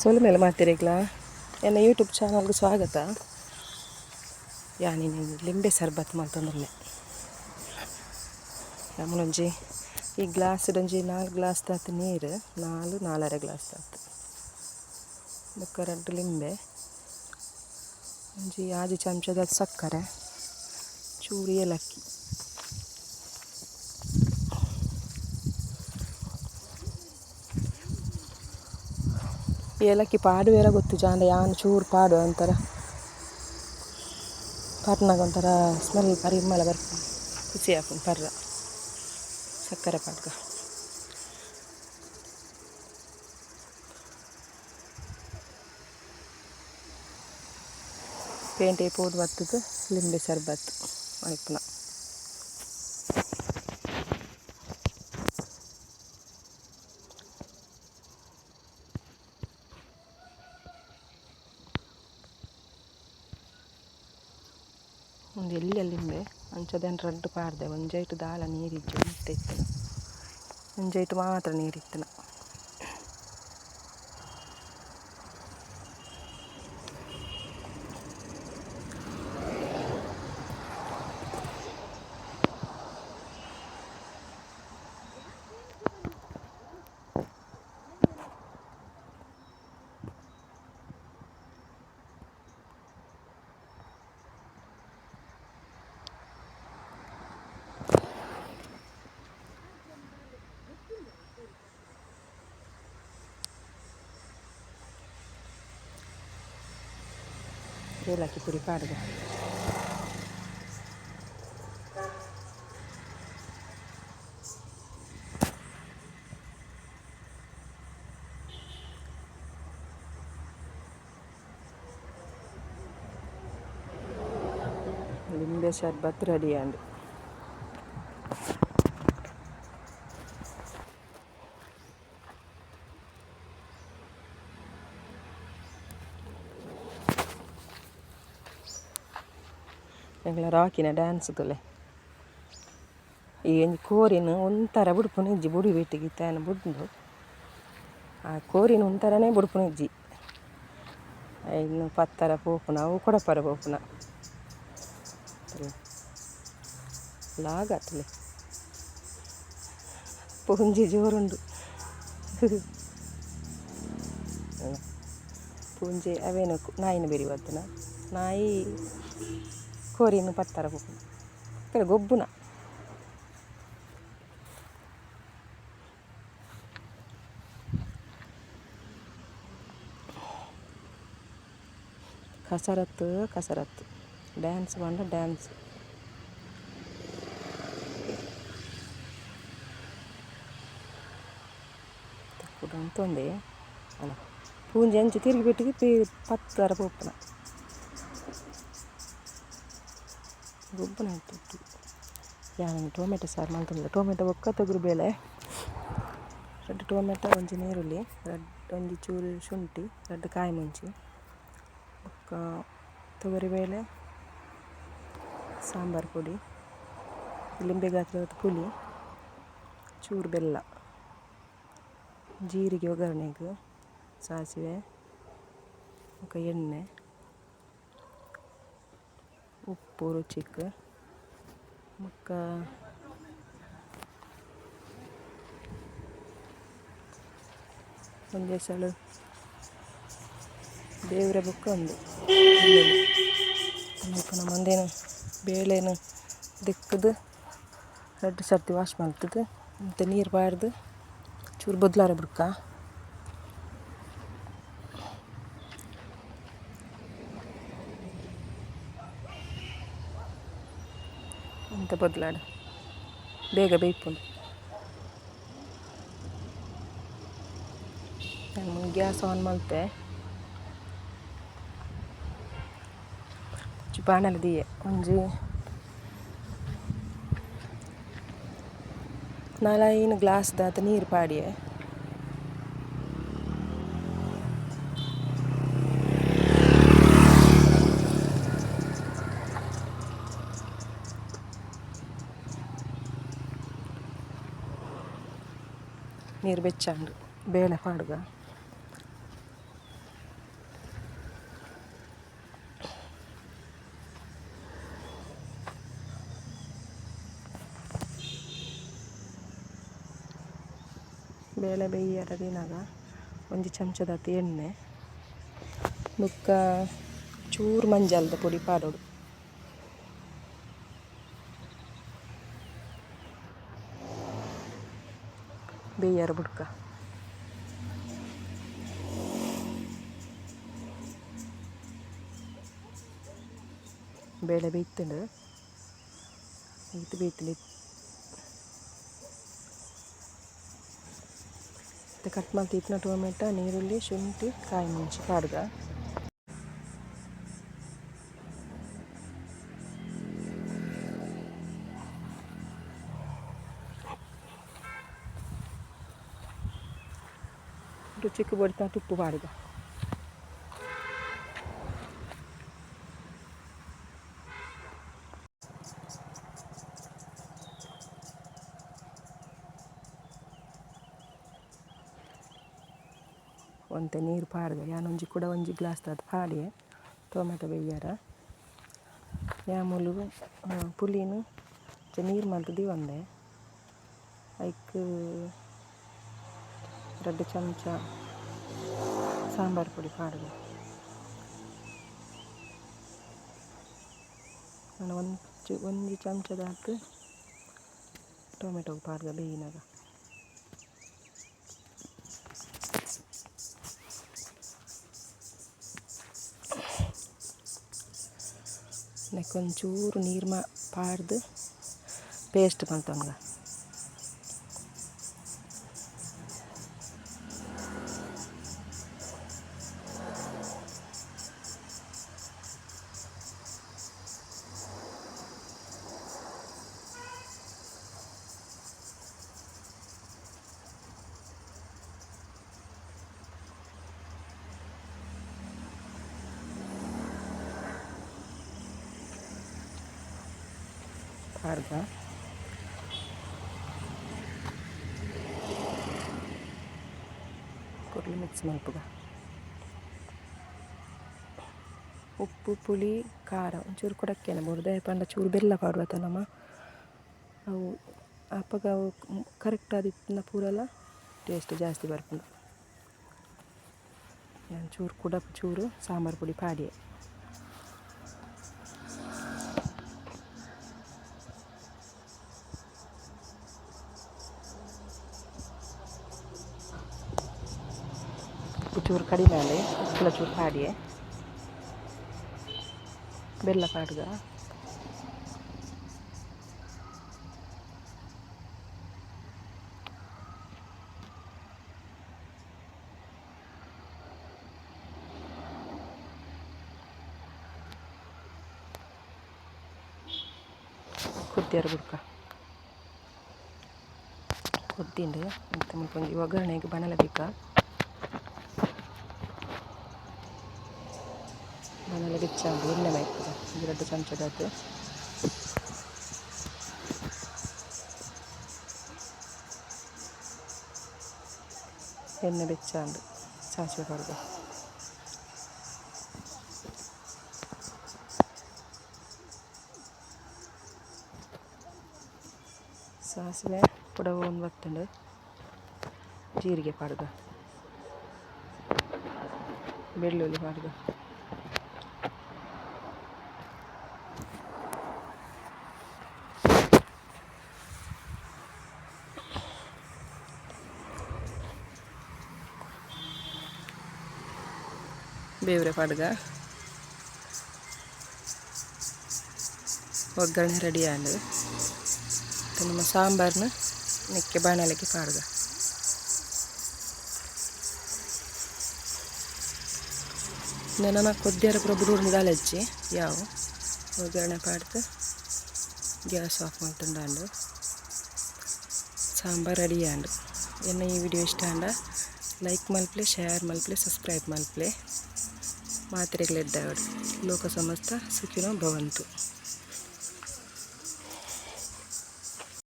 ಸೋಲು ಮೇಲೆ ಮಾಡ್ತೀರಿಗ್ಲ ಎನ್ನ ಯೂಟ್ಯೂಬ್ ಚಾನಲ್ಗೆ ಸ್ವಾಗತ. ಯಾನಿ ಲಿಂಬೆ ಸರ್ಬತ್ ಮಾಡ್ತಂದ್ರೆ ನಮ್ಮನೊಂಜಿ ಈ ಗ್ಲಾಸ್ ಒಂಜಿ ನಾಲ್ಕು ಗ್ಲಾಸ್ ತಾತು ನೀರು ನಾಲು ನಾಲರೆ ಗ್ಲಾಸ್ ತಾತು. ಬೊಕ್ಕ ಲಿಂಬೆ. ಒಂಜಿ ಆಜಿ ಚಮಚದ ಸಕ್ಕರೆ, ಚೂರಿ ಏಲಕ್ಕಿ. ಏಲಕ್ಕಿ ಪಾಡು ಬೇರೆ ಗೊತ್ತು ಜಾಂಡ ಯಾನ್ ಚೂರು ಪಾಡು ಒಂಥರ ಪಾಟ್ನಾಗ ಒಂಥರ ಸ್ಮೆಲ್ ಪರಿಮಳ ಬರ್ಪುಂಡು ಖುಷಿ ಆಪುಂಡು ಪರ್ರ ಸಕ್ಕರೆ ಪಾಡ್ಗ ಪೇಂಟೆ ಪೋಡು ಬತ್ತದು ಲಿಂಬೆ ಸರ್ಬತ್ ಮಲ್ಪುನ ಒಂದು ಅಂಚದೆನ್ ರಡ್ಡು ಪಾಡ್ದೆ ಒಂಜೈಟು ದಾಲ ನೀರಿಜ್ಜು ಮತ್ತೆ ಇತ್ತನ. ಒಂಜೈಟು ಮಾತ್ರ ಏಲಕ್ಕಿ ಪುಡಿ ಪಾಡ್ಗ ಲಿಂಬೆ ಶರ್ಬತ್ ರೆಡಿ ಆಂಡ್ ಎಂಗ್ಲ ರಾಕಿನ ಡ್ಯಾನ್ಸ್ ತುಲೆ ಈ ಒಂಜಿ ಕೋರಿನ ಒಂಥರ ಬುಡ್ಪುನ ಇಜ್ಜಿ ಬುಡಿ ಬಿಟ್ಟಿಗೆ ಇತ್ತಾನ ಬುಡ್ದು ಆ ಕೋರಿನ ಒಂಥರನೇ ಬುಡ್ಪುನ ಇಜ್ಜಿ ಇನ್ನು ಪತ್ತರ ಪೋಪುನ ಅವು ಕೊಡಪರ ಪೋಪುನ ಲಾಗತ್ಲೆ ಪೊಂಜಿ ಜೋರುಂಡು ಪೂಂಜೆ ಅವೇನು ನಾಯಿನ ಬೆರಿ ಬತ್ತನ ನಾಯಿ ಕೋರಿನ ಪತ್ತರ ಪೋಪುನ ఇక్కడ ಗೊಬ್ಬುನ ಕಸರತ್ತು ಕಸರತ್ತು ಡ್ಯಾನ್ಸ್ ಬಂಡ ಡ್ಯಾನ್ಸ್ ಕೂಡ ಅಂತೊಂದೆ ಅಲ್ಲ ಪೂಂಜಿ ಅಂಚು ತಿರುಗಿ ಬಿಟ್ಟಿಗೆ ಪೇ ಪತ್ತರ ಹಾಕ್ತಿತ್ತು ಇಟ್ಟಿತ್ತು ಟೊಮೆಟೊ ಸಾರು ಮಾಡ್ತಂದ್ರೆ ಟೊಮೆಟೊ ಒಕ್ಕ ತೊಗರು ಬೇಳೆ, ರೆಡ್ ಟೊಮೆಟೊ ಒಂಜಿ ನೀರುಳ್ಳಿ ರಡ್ ಒಂಜಿ ಚೂರು ಶುಂಠಿ, ರೆಡ್ ಕಾಯಿ ಮುಂಚಿ, ಒಕ್ಕ ತೊಗರಿಬೇಳೆ ಸಾಂಬಾರು ಪುಡಿ, ಲಿಂಬೆ ಗಾತ್ರದ ಪುಳಿ, ಚೂರು ಬೆಲ್ಲ, ಜೀರಿಗೆ ಒಗ್ಗರಣೆಗೆ ಸಾಸಿವೆ, ಒಕ್ಕ ಎಣ್ಣೆ ಉಪ್ಪು ರುಚಿಗೆ ಮಕ್ಕ ಒಂದು ಸಲ ದೇವರ ಬುಕ್ಕ ಒಂದು. ನಮ್ಮ ಮುಂದೇನು, ಬೇಳೆನ ದಿಕ್ಕದು, ಎರಡು ಸರ್ತಿ ವಾಶ್ ಮಾಡ್ತದೆ. ಮತ್ತು ನೀರು ಬಾರ್ದು, ಚೂರು ಬದಲಾರ ಬಿಡ್ಕ ಅಂತ ಬದಲಾಡ. ಬೇಗ ಬೇಯ್ಪುಂಡು. ನಾನು ಗ್ಯಾಸ್ ಆನ್ ಮಲ್ಪೆ ಬಾಣಲೆ ದಿಯೆ, ಒಂಜಿ ನಾಲ್ಕು ಗ್ಲಾಸ್ ದಾತ ನೀರು ಪಾಡಿಯೆ. ನೀರು వెచ్చాండు ಬೇಳೆ ಪಾಡುಗ. ಬೇಳೆ ಬೇಯ್ಯಾರ ದಿನಾಗ ಒಂದು ಚಮಚದ ಎಣ್ಣೆ ಮುಕ್ಕ ಚೂರು ಮಂಜಲ್ದ ಪುಡಿ ಪಾಡೋಡು. ಬೇಯ್ಯರ ಬುಡ್ಕ? ಬೇಳೆ ಇದು ಬೇಯ್ತಲಿ ಮತ್ತೆ ಕಟ್ ಮಾಡಿ ಇತ್ತಿನ ಟೊಮೆಟೊ ನೀರುಳ್ಳಿ ಶುಂಠಿ ಕಾಯಿ ಮೆಣಸು ಪಾಡ್ಗ ರುಚಿಗೆ ಬಡಿತಾ ತುಪ್ಪ ಪಾಡ್ಗ ಒಂತೆ ನೀರು ಪಾಡ್ದೆ. ಯಾನೊಂಜಿ ಕೂಡ ಒಂಜಿ ಗ್ಲಾಸ್ ಅದು ಪಾಡಿ ಟೊಮೆಟೊ ಬೇಯ್ಯಾರ. ಯಾಮೂಲು ಪುಲಿನು ನೀರು ಮಲ್ತದಿ ಒಂದೆ. ಐಕ್ ಎರಡು ಚಮಚ ಸಾಂಬಾರು ಪುಡಿ ಪಾಡ್ದೆ ನಾನು ಒಂದು ಒಂದು ಚಮಚದ ಹಾಕಿ ಟೊಮೆಟೊ ಪಾಡ್ದೆ ಬೇಯಿನಾಗ ಒಂಚೂರು ನೀರು ಮಾ ಪಾಡ್ದು ಪೇಸ್ಟ್ ಮಲ್ತವನ್ಗ ಪಾಡ್ದ ಕೊಡ್ಲಿ ಮಿಕ್ಸ್ ಮಾಡ್ಬೋದ? ಉಪ್ಪು, ಪುಳಿ, ಖಾರ, ಒಂಚೂರು ಕೊಡಕ್ಕೇನೆ ಬುಡ್ದೆ ಪಂಡ ಚೂರು ಬೆಲ್ಲ ಪಾಡುವತ್ತ ನಮ್ಮ? ಅವು ಅಪ್ಪಗ ಅವು ಕರೆಕ್ಟ್ ಆದಿತ್ತಿನ ಪೂರಲ ಟೇಸ್ಟ್ ಜಾಸ್ತಿ ಬರ್ಪುಂಡು ಚೂರು ಕೂಡ, ಚೂರು ಸಾಂಬಾರು ಪುಡಿ ಪಾಡಿಯೇ ಉಪ್ಪು ಚೂರು ಕಡಿಮೆ ಅಲ್ಲಿ ಉಪ್ಪುಲ ಚೂರು ಪಾಡಿಯೇ ಬೆಲ್ಲ ಪಾಡ್ಗ ಕುದ್ದಿಯರು ಬುಡ್ಕ. ಕುದ್ದಿಂಡು ಮತ್ತು ಮುಲ್ಪೊಂಜಿ ಒಗ್ಗರಣೆಗೆ ಬಣಲ ಬೇಕಾ. ಬಣಲೆ ಬಿಚ್ಚಾಗಿ ಎಣ್ಣೆ ಬೇಯ್ತದೆ ಎರಡು ಚಮಚದದ್ದು ಎಣ್ಣೆ ಬೆಚ್ಚಾಂಡು ಸಾಸಿವೆ ಕಡ್ದು ಸಾಸಿವೆ ಕೂಡ ಒಂದು ಬತ್ತಂಡು ಜೀರಿಗೆ ಪಾಡ್ದು. ಬೆಳ್ಳುಳ್ಳಿ ಪಾಡ್ಗ ಬೇವ್ರೆ ಪಾಡ್ಗ ಒಗ್ಗರಣೆ ರೆಡಿ ಆಂಡು ನಮ್ಮ ಸಾಂಬಾರನ್ನ ನೆಕ್ಕೆ ಬಾಣಲೆಗೆ ಪಾಡ್ಗ ನನ್ನ ಕೊದ್ದಿಯರ ಪೂರ ಬುಡು ದಾಲೆಜ್ಜಿ ಯಾವು ಒಗ್ಗರಣೆ ಪಾಡ್ದು ಗ್ಯಾಸ್ ಆಫ್ ಮಾಡ್ತುಂಡಾಂಡು ಸಾಂಬಾರ್ ರೆಡಿ ಆಂಡು ಎನ್ನ ಈ ವಿಡಿಯೋ ಇಷ್ಟ ಆಂಡ ಲೈಕ್ ಮಲ್ಪ್ಲೆ ಶೇರ್ ಮಲ್ಪ್ಲೆ ಸಬ್ಸ್ಕ್ರೈಬ್ ಮಲ್ಪ್ಲೆ ಮಾತ್ರೆಗಳಿದ್ದಾವೆ. ಲೋಕ ಸಮಸ್ತ ಸುಖಿನೋ ಭವಂತು.